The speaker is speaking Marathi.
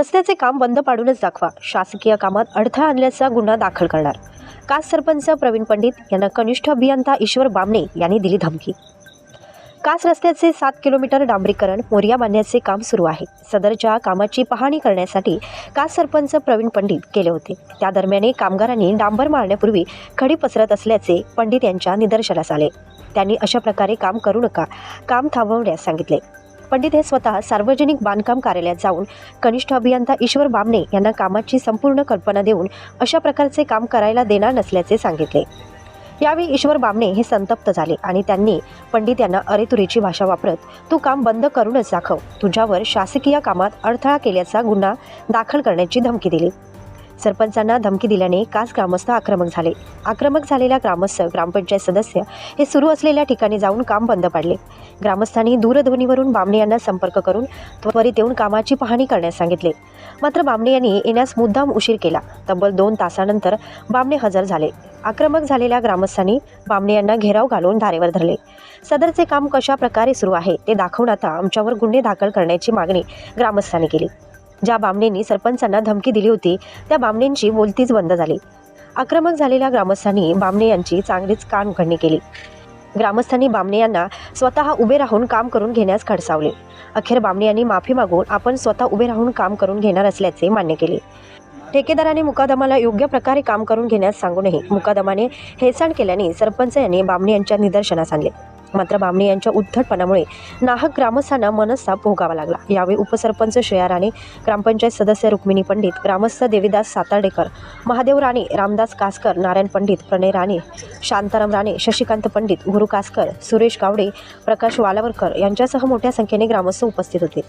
रस्त्याचे काम बंद पाडूनच दाखवा. शासकीय कामात अडथळा आणल्याचा गुन्हा दाखल करणार. कास सरपंच प्रवीण पंडित यांना कनिष्ठ अभियंता ईश्वर बामणे यांनी दिली धमकी. कास रस्त्याचे सात किलोमीटर डांबरीकरण मोर्या बांधण्याचे काम सुरू आहे. सदरच्या कामाची पाहणी करण्यासाठी कास सरपंच प्रवीण पंडित गेले होते. त्या दरम्यान कामगारांनी डांबर मारण्यापूर्वी खडी पसरत असल्याचे पंडित यांच्या निदर्शनास आले. त्यांनी अशा प्रकारे काम करू नका काम थांबवण्यास सांगितले. पंडित हे स्वतः सार्वजनिक बांधकाम कार्यालयात जाऊन कनिष्ठ अभियंता ईश्वर बामणे यांना कामाची संपूर्ण कल्पना देऊन अशा प्रकारचे काम करायला देणार नसल्याचे सांगितले. यावेळी ईश्वर बामणे हे संतप्त झाले आणि त्यांनी पंडित यांना अरेतुरीची भाषा वापरत तू काम बंद करूनच दाखव. तुझ्यावर शासकीय कामात अडथळा केल्याचा गुन्हा दाखल करण्याची धमकी दिली. सरपंचांना धमकी दिल्याने कास ग्रामस्थ आक्रमक झाले. आक्रमक झालेल्या ग्रामस्थ ग्रामपंचायत सदस्य हे सुरू असलेल्या ठिकाणी जाऊन काम बंद पाडले. ग्रामस्थांनी दूरध्वनीवरून बामणे यांना संपर्क करून त्वरित येऊन कामाची पाहणी करण्यास सांगितले. मात्र बामणे यांनी येण्यास मुद्दाम उशीर केला. तब्बल दोन तासानंतर बामणे हजर झाले. आक्रमक झालेल्या ग्रामस्थांनी बामणे यांना घेराव घालून धारेवर धरले. सदरचे काम कशा प्रकारे सुरू आहे ते दाखवून आता आमच्यावर गुन्हे दाखल करण्याची मागणी ग्रामस्थांनी केली. ज्या बामणेंनी सरपंचांना धमकी दिली होती त्या बामणेंची बोलतीच बंद झाली. आक्रमक झालेल्या ग्रामस्थांनी बामणे यांची चांगलीच कान उघडणी केली. ग्रामस्थांनी बामणे यांना स्वतः उभे राहून काम करून घेण्यास खडसावले. अखेर बामणे यांनी माफी मागून आपण स्वतः उभे राहून काम करून घेणार असल्याचे मान्य केले. ठेकेदाराने मुकादमाला योग्य प्रकारे काम करून घेण्यास सांगूनही मुकादमाने हेळसांड केल्याने सरपंच यांनी बामणे यांच्या निदर्शनास आणले. मात्र बामणे यांच्या उद्धटपणामुळे नाहक ग्रामस्थांना मनस्ताप भोगावा लागला. यावेळी उपसरपंच श्रेया राणे ग्रामपंचायत सदस्य रुक्मिणी पंडित ग्रामस्थ देवीदास सातार्डेकर महादेव राणे रामदास कासकर नारायण पंडित प्रणय राणे शांताराम राणे शशिकांत पंडित गुरु कासकर सुरेश गावडे प्रकाश वालावरकर यांच्यासह मोठ्या संख्येने ग्रामस्थ उपस्थित होते.